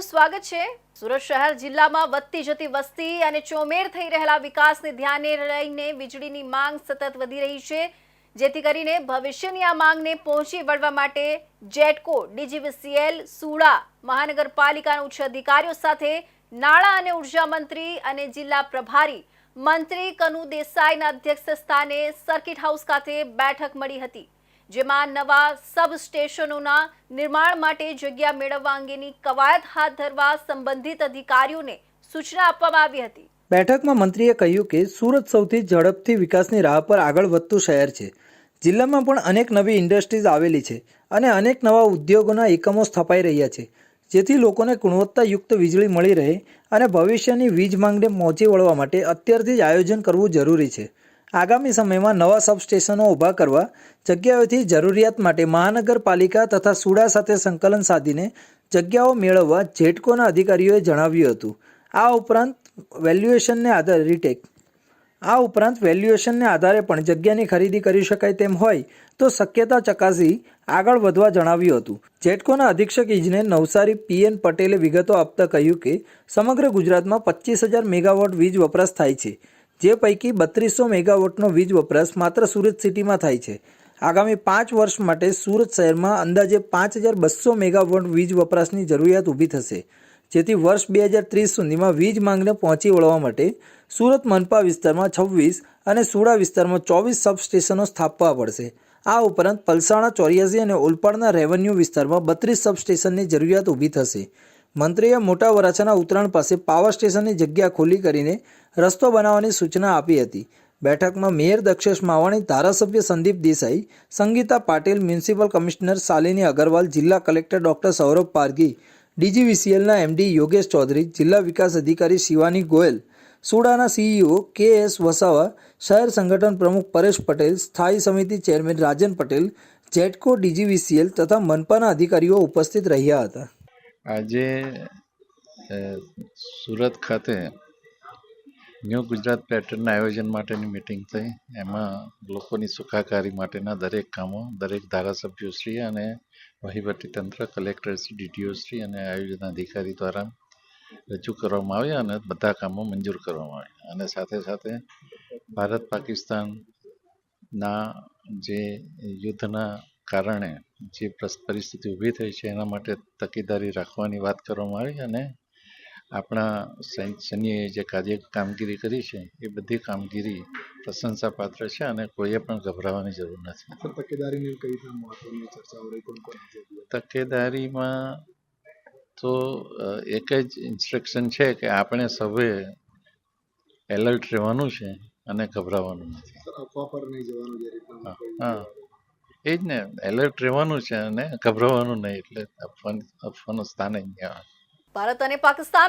આપનું સ્વાગત છે. સુરત શહેર જિલ્લામાં વધતી જતી વસ્તી અને ચોમેર થઈ રહેલા વિકાસને ધ્યાને લઈને વીજળીની માંગ સતત વધી રહી છે. જેથી કરીને ભવિષ્યની આ માંગને પહોંચી વળવા માટે જેટકો, ડીજીવીસીએલ, સુડા, મહાનગરપાલિકાના ઉચ્ચ અધિકારીઓ સાથે નાણાં અને ઊર્જા મંત્રી અને જિલ્લા પ્રભારી મંત્રી કનુ દેસાઈના અધ્યક્ષ સ્થાને સર્કિટ હાઉસ ખાતે બેઠક મળી હતી. જેમાં નવા સબસ્ટેશનોના નિર્માણ માટે જગ્યા મેળવવા અંગેની કવાયત હાથ ધરવા સંબંધિત અધિકારીઓને સૂચના આપવામાં આવી હતી. બેઠકમાં મંત્રીએ કહ્યું કે સુરત સૌથી ઝડપથી વિકાસની રાહ પર આગળ વધતું શહેર છે. જિલ્લામાં પણ અનેક નવી ઇન્ડસ્ટ્રીઝ આવેલી છે અને અનેક નવા ઉદ્યોગોના એકમો સ્થપાઈ રહ્યા છે, જેથી લોકોને ગુણવત્તાયુક્ત વીજળી મળી રહે અને ભવિષ્યની વીજ માંગને પહોંચી વળવા માટે અત્યારથી જ આયોજન કરવું જરૂરી છે. આગામી સમયમાં નવા સબસ્ટેશનો ઊભા કરવા, જગ્યાઓથી જરૂરિયાત માટે મહાનગરપાલિકા તથા સુડા સાથે સંકલન સાધીને જગ્યાઓ મેળવવા જેટકોના અધિકારીઓએ જણાવ્યું હતું. આ ઉપરાંત વેલ્યુએશનને આધારે રીટેક. આ ઉપરાંત વેલ્યુએશનને આધારે પણ જગ્યાની ખરીદી કરી શકાય તેમ હોય તો શક્યતા ચકાસી આગળ વધવા જણાવ્યું હતું. જેટકોના અધિક્ષક ઇજનેર નવસારી પીએન પટેલે વિગતો આપતા કહ્યું કે, સમગ્ર ગુજરાતમાં પચીસ હજાર મેગાવોટ વીજ વપરાશ થાય છે. જે પૈકી બત્રીસો મેગાવોટનો વીજ વપરાશ માત્ર સુરત સિટીમાં થાય છે. આગામી પાંચ વર્ષ માટે સુરત શહેરમાં અંદાજે પાંચ હજાર બસો મેગાવોટ વીજ વપરાશની જરૂરિયાત ઊભી થશે. જેથી વર્ષ બે હજાર ત્રીસ સુધીમાં વીજ માંગને પહોંચી વળવા માટે સુરત મનપા વિસ્તારમાં છવ્વીસ અને સુડા વિસ્તારમાં ચોવીસ સબસ્ટેશનો સ્થાપવા પડશે. આ ઉપરાંત પલસાણા, ચોર્યાસી અને ઓલપાડના રેવન્યુ વિસ્તારમાં બત્રીસ સબસ્ટેશનની જરૂરિયાત ઊભી થશે. મંત્રીએ મોટા વરાછાના ઉત્તરાયણ પાસે પાવર સ્ટેશનની જગ્યા ખોલી કરીને રસ્તો બનાવવાની સૂચના આપી હતી. બેઠકમાં મેયર દક્ષેશ માવાણી, ધારાસભ્ય સંદીપ દેસાઈ, સંગીતા પાટીલ, મ્યુનિસિપલ કમિશનર શાલિની અગરવાલ, જિલ્લા કલેક્ટર ડોક્ટર સૌરભ પારગી ડીજીવીસીએલના એમડી યોગેશ ચૌધરી, જિલ્લા વિકાસ અધિકારી શિવાની ગોયલ, સુડાના સીઈઓ કે એસ વસાવા, શહેર સંગઠન પ્રમુખ પરેશ પટેલ, સ્થાયી સમિતિ ચેરમેન રાજન પટેલ જેટકો ડીજીવીસીએલ તથા મનપાના અધિકારીઓ ઉપસ્થિત રહ્યા હતા. આજે સુરત ખાતે ન્યૂ ગુજરાત પેટર્નના આયોજન માટેની મિટિંગ થઈ. એમાં લોકોની સુખાકારી માટેના દરેક કામો, દરેક ધારાસભ્યોશ્રી અને વહીવટીતંત્ર કલેક્ટરશ્રી ડીટીઓશ્રી અને આયોજન અધિકારી દ્વારા રજૂ કરવામાં આવ્યા અને બધા કામો મંજૂર કરવામાં આવ્યા. અને સાથે સાથે ભારત પાકિસ્તાનના જે યુદ્ધના કારણે જે પરિસ્થિતિ ઊભી થઈ છે એના માટે તકેદારી રાખવાની વાત કરવામાં આવી અને આપણા સૈન- સૈન્યએ જે કાર્ય કામગીરી કરી છે એ બધી કામગીરી પ્રશંસાપાત્ર છે અને કોઈએ પણ ગભરાવાની જરૂર નથી. તકેદારીની કઈ રીતના મહત્વની ચર્ચાઓ રહી? કોણ કોણ તકેદારીમાં તો એક જ ઇન્સ્ટ્રક્શન છે કે આપણે સૌએ એલર્ટ રહેવાનું છે અને ગભરાવાનું નથી. હા હા. એ જ ને એલર્ટ રહેવાનું છે અને ગભરાવાનું નહીં એટલે અફવાન અફવાનું સ્થાન ભારત અને પાકિસ્તાન